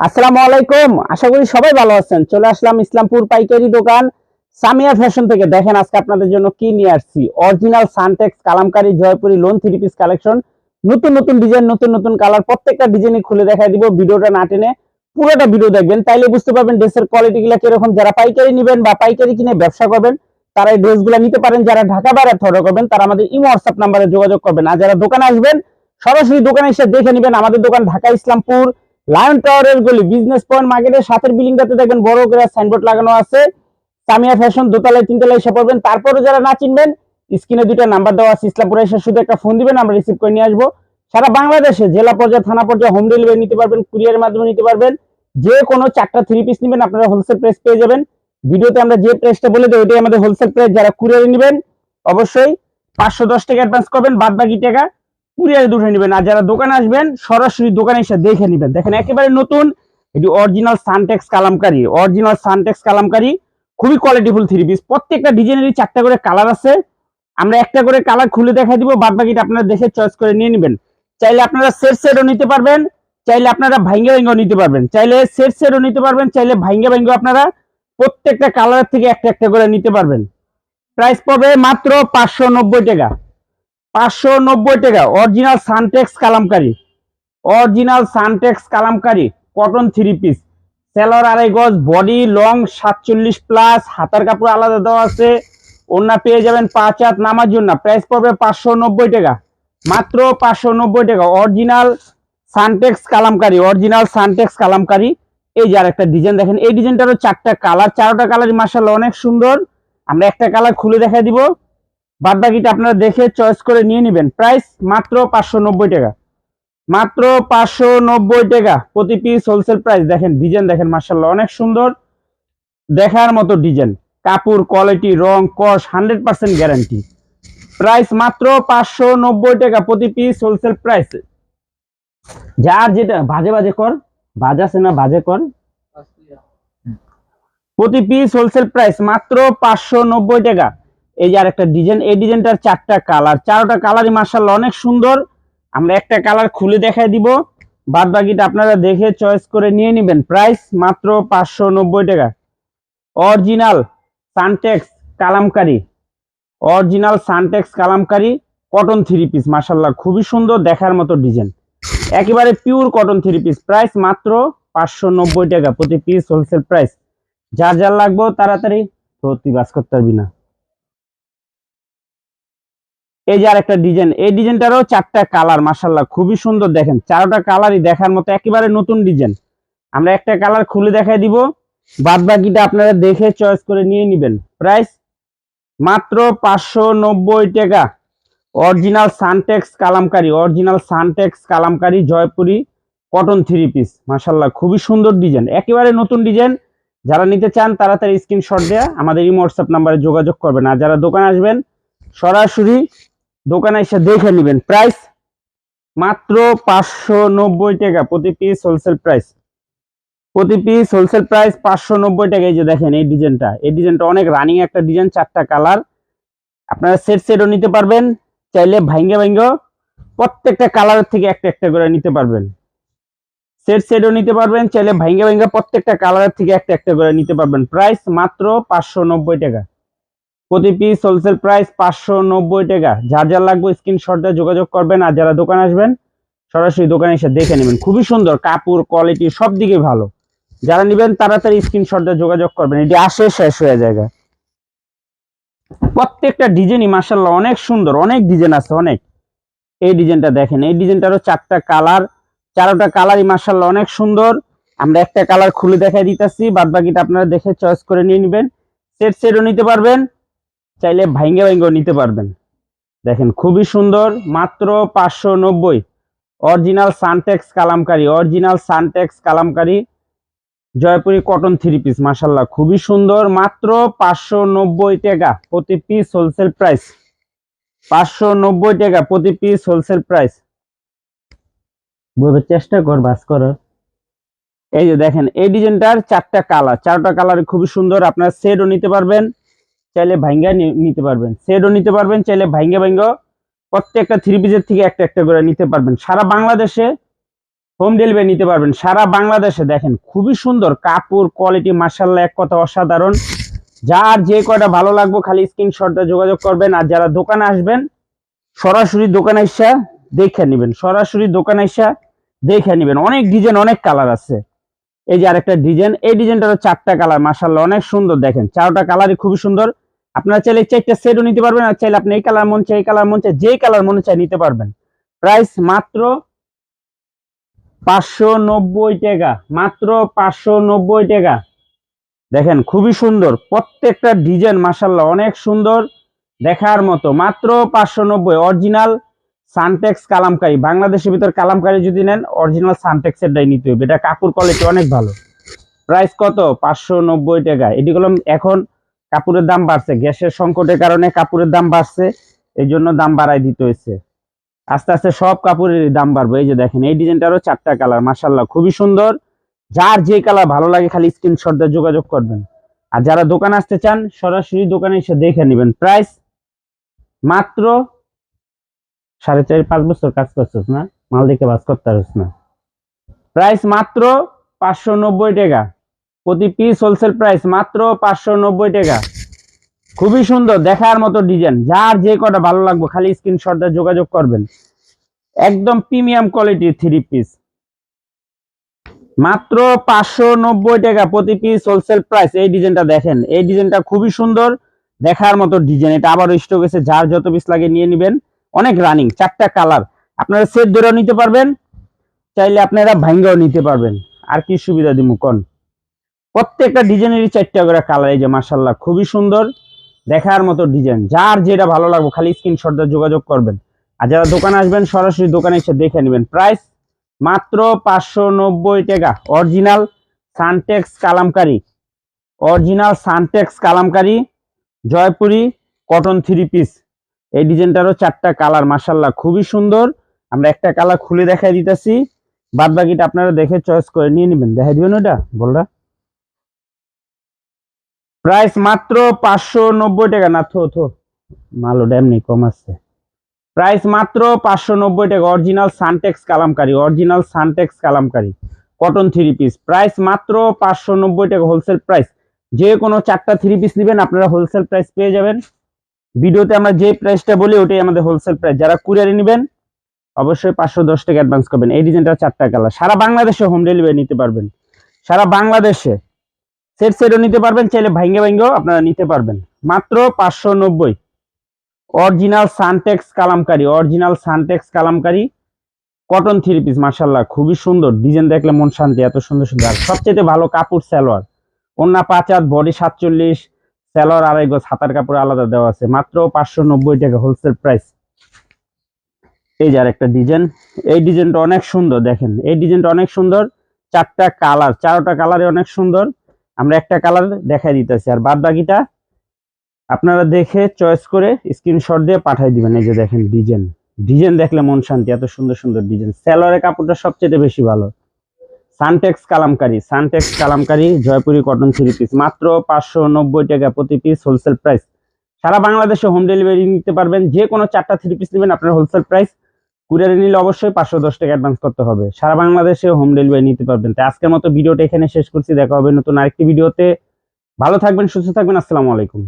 আসসালামু আলাইকুম। আশা করি সবাই ভালো আছেন। চলে আসলাম ইসলামপুর পাইকারি দোকান। সামিয়া ফ্যাশন থেকে দেখেন আজকে আপনাদের জন্য কি নিয়ে আসছি। Original Suntex, Kalamkari, Jaipuri lawn three piece collection নতুন নতুন ডিজাইন নতুন নতুন কালার প্রত্যেকটা ডিজাইনই খুলে দেখাই দিব। ভিডিওটা না টেনে পুরোটা ভিডিও দেখবেন। তাইলে বুঝতে পারবেন ড্রেসের কোয়ালিটি গুলা কীরকম। যারা পাইকারি নেবেন বা পাইকারি কিনে ব্যবসা করবেন, তারা এই ড্রেসগুলো নিতে পারেন। যারা ঢাকা বাইরে অর্ডার করবেন, তারা আমাদের ইমো হোয়াটসঅ্যাপ নাম্বারে যোগাযোগ করবেন। আর যারা দোকানে আসবেন, সরাসরি দোকানে এসে দেখে নেবেন। আমাদের দোকান ঢাকা ইসলামপুর। লায়ন টাওয়ারের গলি বিজনেস পয়েন্ট মার্কেটের সাথের বিল্ডিংটাতে দেখবেন বড় করে সাইনবোর্ড লাগানো আছে। সামিয়া ফ্যাশন দোতলায়, তিনতলায় এসে পড়বেন। তারপরে যারা না চিনবেন স্ক্রিনে দুইটা নাম্বার দেওয়া আছে, ইসলামপুরে এসে শুধু একটা ফোন দিবেন, আমরা রিসিভ করে নিয়ে আসব। সারা বাংলাদেশে জেলা পর্যায়ে, থানা পর্যায়ে হোম ডেলিভারি নিতে পারবেন কুরিয়ারের মাধ্যমে নিতে পারবেন। যে কোনো চারটা থ্রি পিস নেবেন, আপনারা হোলসেল প্রাইস পেয়ে যাবেন। ভিডিওতে আমরা যে প্রাইসটা বলে দেবো ওইটাই আমাদের হোলসেল প্রাইস যারা কুরিয়ারে নেবেন, অবশ্যই পাঁচশো দশ টাকা অ্যাডভান্স করবেন বাদ বাকি টাকা। কুরিয়ারে দুটো নেবেন। আর যারা দোকানে আসবেন, সরাসরি দোকানে এসে দেখে নেবেন। দেখেন, একেবারে নতুন, এটি original Suntex Kalamkari. Original Suntex Kalamkari, খুবই কোয়ালিটিফুল থ্রি পিস প্রত্যেকটা ডিজাইনেরই চারটা করে কালার আছে। আমরা একটা করে কালার খুলে দেখা দিব, বাদ বাকিটা আপনারা দেখে চয়েস করে নিয়ে নেবেন। চাইলে আপনারা সেট সেটও নিতে পারবেন, চাইলে আপনারা ভাঙ্গে ভাঙ্গেও নিতে পারবেন। চাইলে সেট সেটও নিতে পারবেন, চাইলে ভাইঙ্গা ভাঙ্গেও আপনারা প্রত্যেকটা কালার থেকে একটা একটা করে নিতে পারবেন। প্রাইস পড়বে মাত্র পাঁচশো নব্বই টাকা। পাঁচশো নব্বই টাকা। Original Suntex Kalamkari. Original Suntex Kalamkari. Cotton three piece Sailor আড়াই গজ বডি লং সাতচল্লিশ প্লাস হাতার কাপড় আলাদা দেওয়া আছে। ওনা পেয়ে যাবেন পাঁচ হাত নামার জন্য। প্রাইস পড়বে পাঁচশো নব্বই টাকা। মাত্র পাঁচশো নব্বই টাকা। Original Suntex Kalamkari. Original Suntex Kalamkari. এই যে আর একটা ডিজাইন দেখেন। এই ডিজাইনটারও চারটা কালার চারোটা কালারই মার্শাল্লাহ অনেক সুন্দর। আমরা একটা কালার খুলে দেখা দিব। বাদ বাকিটা আপনারা দেখে চয়েস করে নিয়ে নেবেন। প্রাইস মাত্র পাঁচশো নব্বই টাকা। মাত্র পাঁচশো নব্বই টাকা প্রতি পিস হোলসেল প্রাইস দেখেন ডিজাইন দেখেন মার্শাল্লাহ অনেক সুন্দর। দেখার মতো ডিজাইন কাপড় কোয়ালিটি রং কস হান্ড্রেড পার্সেন্ট গ্যারান্টি প্রাইস মাত্র পাঁচশো নব্বই টাকা প্রতি পিস হোলসেল প্রাইস যার যেটা বাজে বাজে কর, বাজে আছে না বাজে কর, প্রতি পিস হোলসেল প্রাইস মাত্র পাঁচশো নব্বই টাকা। এই যে আর একটা ডিজাইন এই ডিজাইনটার চারটা কালার চারটা কালারই মার্শাল্লাহ অনেক সুন্দর। আমরা একটা কালার খুলে দেখাই দিব। বাদ বাকিটা আপনারা দেখে চয়েস করে নিয়ে নেবেন। প্রাইস মাত্র পাঁচশো নব্বই টাকা। Original Suntex Kalamkari. Original Suntex Kalamkari. Cotton three piece মার্শাল্লাহ খুবই সুন্দর দেখার মতো ডিজাইন একেবারে pure cotton three piece price মাত্র পাঁচশো নব্বই টাকা। প্রতি পিস হোলসেল প্রাইস যার যার লাগবে তাড়াতাড়ি তুই বাস করতে পারবি না। এই যে আর একটা ডিজাইন, এই ডিজাইনটারও চারটা কালার মাসাল্লাহ খুবই সুন্দর দেখেন। চারটা কালারই দেখার মতো, একেবারে নতুন ডিজাইন। আমরা একটা কালার খুলে দেখাই দিব বাদ বাকিটা আপনারা দেখে চয়েস করে নিয়ে নেবেন। প্রাইস মাত্র পাঁচশো নব্বই টাকা। Original Suntex Kalamkari, original Suntex Kalamkari Jaipuri cotton three piece মাসাল্লাহ খুবই সুন্দর ডিজাইন। একেবারে নতুন ডিজাইন, যারা নিতে চান তাড়াতাড়ি স্ক্রিনশট দেয়া, আমাদের এই হোয়াটসঅ্যাপ নাম্বারে যোগাযোগ করবেন। আর যারা দোকানে আসবেন, সরাসরি দোকানে এসে দেখে নেবেন। প্রাইস মাত্র পাঁচশো নব্বই টাকা প্রতি পিস হোলসেল প্রাইস প্রতি পিস হোলসেল প্রাইস পাঁচশো নব্বই টাকা, এই যে দেখেন এই ডিজাইনটা এই ডিজাইনটা অনেক রানিং একটা ডিজাইন চারটা কালার আপনারা সেট সেটও নিতে পারবেন, চাইলে ভাঙ্গে ভাঙ্গে প্রত্যেকটা কালারের থেকে একটা একটা করে নিতে পারবেন। সেট সেটও নিতে পারবেন, চাইলে ভাঙ্গে ভাঙ্গে প্রত্যেকটা কালারের থেকে একটা একটা করে নিতে পারবেন। প্রাইস মাত্র পাঁচশো নব্বই টাকা। প্রতি পিস হোলসেল প্রাইস পাঁচশো নব্বই টাকা। যার যার লাগবে স্ক্রিনশট দিয়ে যোগাযোগ করবেন আর যারা দোকানে আসবেন, সরাসরি দোকানে এসে দেখে নেবেন। খুবই সুন্দর, কাপড় কোয়ালিটি সব দিকে ভালো। যারা নেবেন, তাড়াতাড়ি স্ক্রিনশট দিয়ে যোগাযোগ করবেন। এটি আসে শেষ হয়ে যায় প্রত্যেকটা ডিজাইনই মার্শাল্লাহ অনেক সুন্দর, অনেক ডিজাইন আছে, অনেক। এই ডিজাইনটা দেখেন, এই ডিজাইনটারও চারটা কালার চারোটা কালারই মার্শাল্লাহ অনেক সুন্দর। আমরা একটা কালার খুলে দেখাই দিতেছি বাদ বাকিটা আপনারা দেখে চয়েস করে নিয়ে নেবেন। সেট সেটও নিতে পারবেন। চাইলে ভাইঙ্গে ভাইঙ্গেও নিতে পারবেন। দেখেন খুবই সুন্দর মাত্র পাঁচশো নব্বই। Original Suntex Kalamkari original Suntex Kalamkari Jaipuri cotton three piece মাসাল্লাহ খুবই সুন্দর মাত্র পাঁচশো নব্বই টাকা প্রতি পিস হোলসেল প্রাইস পাঁচশো নব্বই টাকা প্রতি পিস হোলসেল প্রাইস বোঝার চেষ্টা কর বাস করার এই যে দেখেন এই ডিজাইনটার চারটা কালার চারটা কালার খুবই সুন্দর আপনারা সেটও নিতে পারবেন। চাইলে ভাঙ্গা নিতে পারবেন। সেটও নিতে পারবেন, চাইলে ভাঙ্গা ভাঙ্গা প্রত্যেকটা থ্রি পিসের থেকে একটা একটা করে নিতে পারবেন। সারা বাংলাদেশে হোম ডেলিভারি নিতে পারবেন। সারা বাংলাদেশে দেখেন, খুবই সুন্দর কাপড় কোয়ালিটি মার্শাল্লাহ এক কথা অসাধারণ। যার যে কয়টা ভালো লাগবে খালি স্ক্রিনশটে যোগাযোগ করবেন আর যারা দোকানে আসবেন, সরাসরি দোকানে এসে দেখে নেবেন। সরাসরি দোকানে এসে দেখে নেবেন। অনেক ডিজাইন অনেক কালার আছে। এই যে আরেকটা ডিজাইন এই ডিজাইনটারও চারটা কালার মার্শাল্লাহ অনেক সুন্দর দেখেন। চারটা কালারই খুবই সুন্দর। আপনারা চাইলে চারটা সেটও নিতে পারবেন আর চাইলে আপনি এই কালার মন চাই, এই কালার মন চাই, যেই কালার মনে চাই নিতে পারবেন। প্রাইস মাত্র পাঁচশো নব্বই টাকা, মাত্র পাঁচশো নব্বই টাকা। দেখেন, খুবই সুন্দর, প্রত্যেকটা ডিজাইন মাসাল্লাহ অনেক সুন্দর দেখার মতো। মাত্র পাঁচশো নব্বই অরিজিনাল সানটেক্স কালামকারি, বাংলাদেশের ভিতর কালামকারি যদি নেন অরিজিনাল সানটেক্সের ডাই নিতে হবে। এটা কাপড় কোয়ালিটি অনেক ভালো। প্রাইস কত? পাঁচশো নব্বই টাকা। এটিগুলো এখন কাপড়ের দাম বাড়ছে। গ্যাসের সংকটের কারণে কাপড়ের দাম বাড়ছে এই জন্য দাম বাড়াই দিতে হয়েছে। আস্তে আস্তে সব কাপড়ের দাম বাড়বে। এই যে দেখেন, এই ডিজাইনটারও চারটা কালার মাসাল্লাহ খুবই সুন্দর। যার যে কালার ভালো লাগে খালি স্ক্রিনশট দিয়ে যোগাযোগ করবেন। আর যারা দোকানে আসতে চান, সরাসরি দোকানে এসে দেখে নেবেন। প্রাইস মাত্র সাড়ে চার, পাঁচ বছর কাজ করছিস না? মাল দেখে বাস করতে পারিস না। প্রাইস মাত্র পাঁচশো নব্বই টাকা। প্রতি পিস হোলসেল প্রাইস মাত্র পাঁচশো নব্বই টাকা। খুবই সুন্দর, দেখার মতো ডিজাইন যার যে কটা ভালো লাগবে, খালি স্ক্রিনশট দিয়ে যোগাযোগ করবেন। একদম প্রিমিয়াম কোয়ালিটির থ্রি পিস মাত্র পাঁচশো নব্বই টাকা প্রতি পিস হোলসেল প্রাইস এই ডিজাইনটা দেখেন, এই ডিজাইনটা খুবই সুন্দর, দেখার মতো ডিজাইন এটা আবার স্টক এসে যার যত পিস লাগে নিয়ে নেবেন। অনেক রানিং চারটা কালার আপনারা সেট ধরেও নিতে পারবেন, চাইলে আপনারা ভাঙ্গাও নিতে পারবেন। আর কি সুবিধা দিমু, কোন? প্রত্যেকটা ডিজাইনেরই চারটা করে কালার এই যে মাসাল্লাহ খুবই সুন্দর। দেখার মতো ডিজাইন। যার যেটা ভালো লাগবে, খালি স্ক্রিনশট দিয়ে যোগাযোগ করবেন। আর যারা দোকানে আসবেন, সরাসরি দোকানে এসে দেখে নেবেন। প্রাইস মাত্র পাঁচশো নব্বই টাকা। Original Suntex Kalamkari. Original Suntex Kalamkari, Jaipuri cotton three piece এই ডিজাইনটারও চারটা কালার মাসাল্লাহ খুবই সুন্দর। আমরা একটা কালার খুলে দেখাই দিতেছি। বাদ বাকিটা আপনারা দেখে চয়েস করে নিয়ে নেবেন। দেখাই দিবেন ওটা, বলরা। প্রাইস মাত্র পাঁচশো নব্বই টাকা। না, থো থো। মালো ড্যামনি কম আছে প্রাইস মাত্র পাঁচশো নব্বই টাকা। Original Suntex Kalamkari. Original Suntex Kalamkari. Cotton three piece price মাত্র পাঁচশো নব্বই টাকা হোলসেল প্রাইস যে কোনো চারটা থ্রি পিস নেবেন, আপনারা হোলসেল প্রাইস পেয়ে যাবেন। ভিডিওতে আমরা যে প্রাইসটা বলি, ওটাই আমাদের হোলসেল প্রাইস যারা কুরিয়ারে নেবেন, অবশ্যই পাঁচশো দশ টাকা অ্যাডভান্স করবেন। এই ডিজাইনটা চারটা কালার সারা বাংলাদেশে হোম ডেলিভারি নিতে পারবেন। সারা বাংলাদেশে। সেট সেটও নিতে পারবেন, চাইলে ভাঙ্গে ভাঙ্গেও আপনারা নিতে পারবেন। মাত্র পাঁচশো নব্বই। Original Suntex Kalamkari original Suntex Kalamkari. Cotton three piece মার্শাল্লাহ খুবই সুন্দর। ডিজাইন দেখলে মন শান্তি, এত সুন্দর সুন্দর। আর সবচেয়ে ভালো কাপড় সালোয়ার। অন্য পাঁচ হাত বডি সাতচল্লিশ, সালোয়ার আড়াই গজ, হাতার কাপড় আলাদা দেওয়া আছে। মাত্র পাঁচশো নব্বই টাকা হোলসেল প্রাইস এই যে আরেকটা ডিজাইন এই ডিজাইনটা অনেক সুন্দর, দেখেন। এই ডিজাইনটা অনেক সুন্দর। চারটা কালার চারটা কালারে অনেক সুন্দর। আমরা একটা কালার দেখাই দিতেছি। আর বাদ বাকিটা আপনারা দেখে চয়েস করে স্ক্রিনশট দিয়ে পাঠিয়ে দিবেন। এই যে দেখেন ডিজাইন ডিজাইন দেখলে মন শান্তি, এত সুন্দর সুন্দর ডিজাইন স্যালোয়ারের কাপড়টা সবচেয়ে বেশি ভালো। Suntex Kalamkari Suntex Kalamkari, Jaipuri cotton three piece মাত্র পাঁচশো নব্বই টাকা প্রতি পিস হোলসেল প্রাইস সারা বাংলাদেশে হোম ডেলিভারি নিতে পারবেন। যে কোনো চারটা থ্রি পিস নেবেন, আপনার হোলসেল প্রাইস কুরিয়ারে নিলে অবশ্যই পাঁচশো দশ টাকা অ্যাডভান্স করতে হবে। সারা বাংলাদেশে হোম ডেলিভারি নিতে পারবেন। তাই আজকের মতো ভিডিওটা এখানে শেষ করছি। দেখা হবে নতুন আরেকটি ভিডিওতে। ভালো থাকবেন, সুস্থ থাকবেন। আসসালামু আলাইকুম।